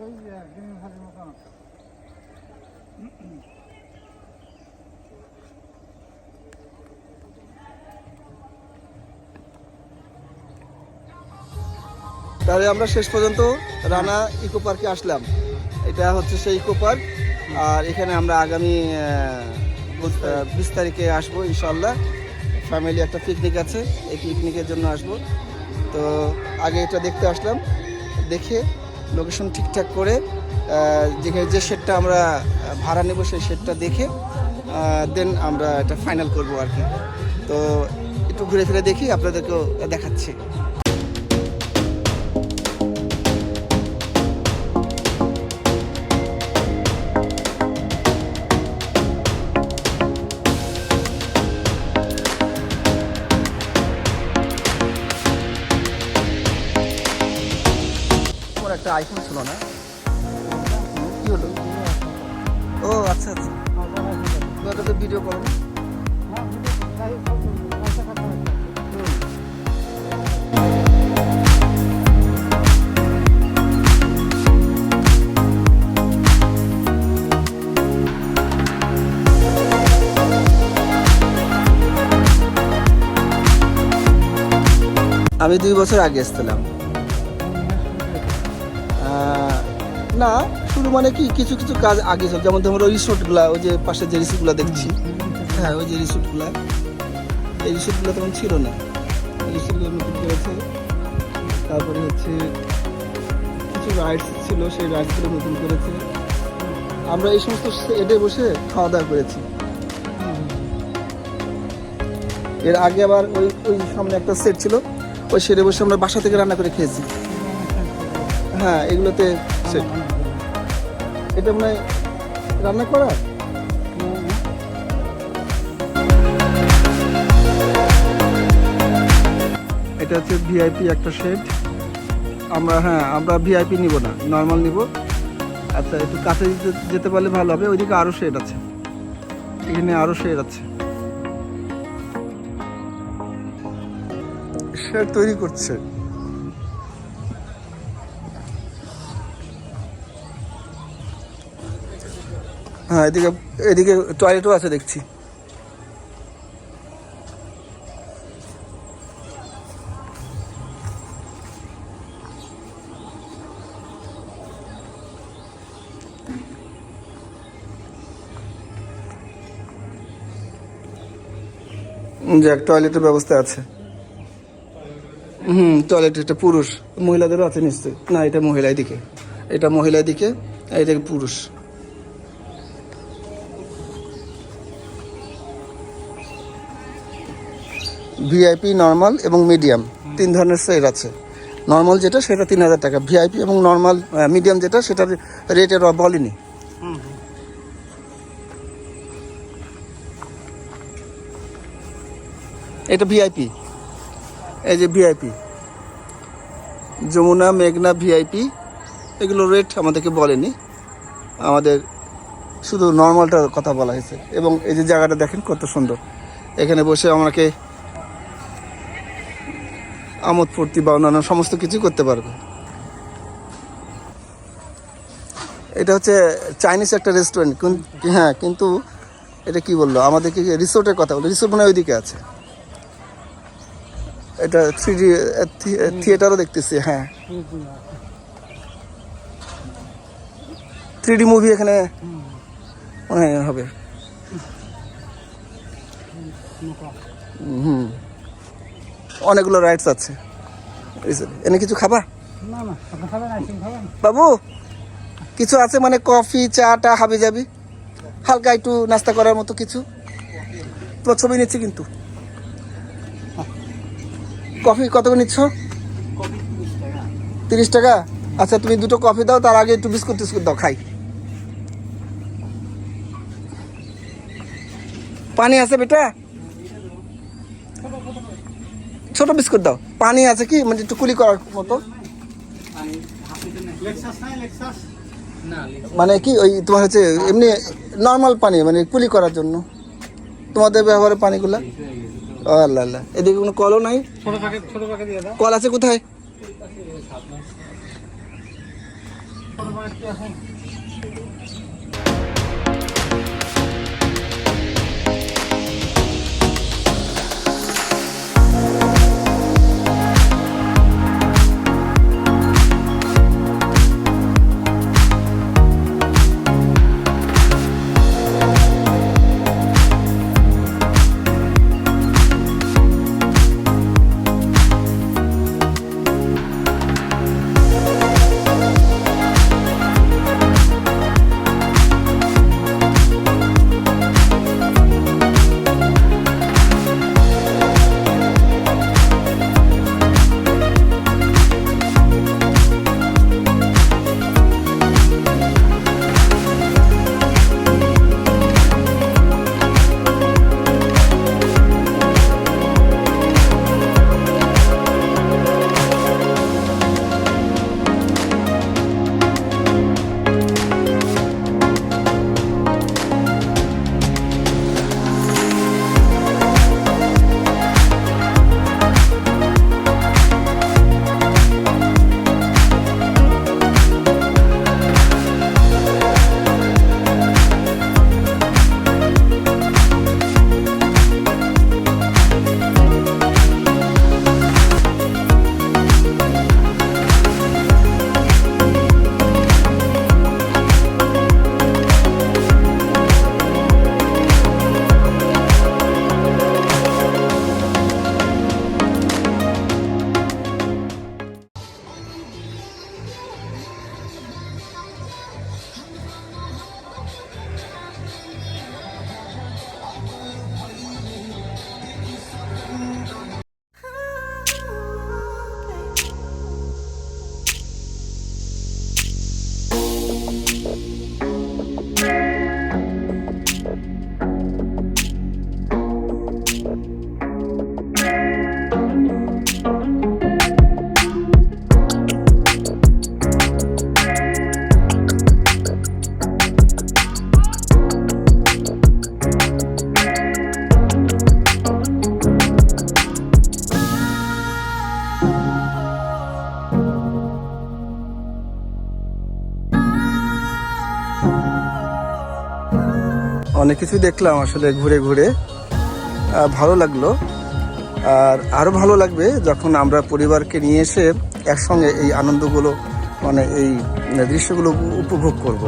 তাহলে আমরা শেষ পর্যন্ত রানা ইকো পার্কে আসলাম। এটা হচ্ছে সেই ইকো পার্ক। আর এখানে আমরা আগামী বিশ তারিখে আসব ইনশাল্লাহ ফ্যামিলি একটা পিকনিক আছে, এই পিকনিকের জন্য আসব। তো আগে এটা দেখতে আসলাম, দেখে লোকেশন ঠিকঠাক করে যেখানে যে শেডটা আমরা ভাড়া নেব সেই শেডটা দেখে দেন আমরা এটা ফাইনাল করব আর কি। তো একটু ঘুরে ফিরে দেখি, আপনাদেরকেও দেখাচ্ছি। ছিল না কি হলো? ও আচ্ছা আচ্ছা। ওটাতে ভিডিও করো। আমি দুই বছর আগে এসেছিলাম। না শুরু মানে কি কিছু কিছু কাজ আগে ছিল। যেমন ধরো রিসোর্টগুলা ওই যে পাশে যে রিসোর্টগুলো দেখছি। হ্যাঁ ওই যে রিসোর্টগুলা। এই রিসোর্টগুলো তখন ছিল না। রিসোর্টগুলো নতুন করেছে তারপরে হচ্ছে কিছু রাইডস ছিল সেই রাইডসগুলো নতুন করেছে। আমরা এই সমস্ত এডে বসে খাওয়া দাওয়া করেছি। এর আগে আবার ওই ওই সামনে একটা সেট ছিল। ওই সেটে বসে আমরা বাসা থেকে রান্না করে খেয়েছি। হ্যাঁ এগুলোতে সেট এটা মানে রান্না করা? এটা হচ্ছে ভিআইপি একটা শেড আমরা হ্যাঁ আমরা ভিআইপি নিব না নর্মাল নিব। আচ্ছা একটু কাছে যেতে- যেতে পারলে ভালো হবে ওইদিকে আরও শেড আছে। এখানে আরও শেড আছে। শেড তৈরি করছে। হ্যাঁ এদিকে এদিকে টয়লেটও আছে দেখছি। যাক টয়লেটের ব্যবস্থা আছে। হুম টয়লেট এটা পুরুষ। মহিলাদেরও আছে নিশ্চয়ই। না, এটা মহিলা দিকে। এটা মহিলা দিকে এটা পুরুষ। ভিআইপি নর্মাল এবং মিডিয়াম তিন ধরনের সেট আছে। নর্মাল যেটা সেটা তিন হাজার টাকা। ভিআইপি এবং নর্মাল মিডিয়াম যেটা সেটার রেট রেটের বলেনি এটা ভিআইপি এই যে ভিআইপি যমুনা মেঘনা ভিআইপি এগুলো রেট আমাদেরকে বলেনি। আমাদের শুধু নর্মালটার কথা বলা হয়েছে। এবং এই যে জায়গাটা দেখেন কত সুন্দর। এখানে বসে আমাকে আমোদ, ফুর্তি বা অন্যান্য সমস্ত কিছু করতে পারবে। এটা হচ্ছে চাইনিজ একটা রেস্টুরেন্ট হ্যাঁ কিন্তু এটা কি বলল? আমাদেরকে রিসোর্টের কথা বলল? রিসোর্ট মানে ওইদিকে আছে। এটা থ্রি থিয়েটারও দেখতেছি হ্যাঁ। থ্রি মুভি এখানে মনে হবে। হুম। অনেকগুলো রাইডস আছে। এনে কিছু খাবা? বাবু কিছু আছে মানে কফি চা টা হাবি যাবি হালকা একটু নাস্তা করার মতো কিছু? তোমার ছবি নিচ্ছি কিন্তু। কফি কত নিচ্ছ? তিরিশ টাকা? আচ্ছা তুমি দুটো কফি দাও তার আগে একটু বিস্কুট টিস্কুট দাও খাই। পানি আছে বেটা? ছোট বিস্কুট দাও। পানি আছে কি? মানে একটু কুলি করার মতো। মানে কি ওই তোমার হচ্ছে এমনি নর্মাল পানি মানে কুলি করার জন্য। তোমাদের ব্যবহারের পানিগুলা? আল্লাহ আল্লাহ। এদিকে কোনো কলও নাই? কল আছে কোথায়? অনেক কিছু দেখলাম আসলে ঘুরে ঘুরে। ভালো লাগল। আর আরও ভালো লাগবে যখন আমরা পরিবারকে নিয়ে এসে একসঙ্গে এই আনন্দগুলো মানে এই দৃশ্যগুলো উপভোগ করব।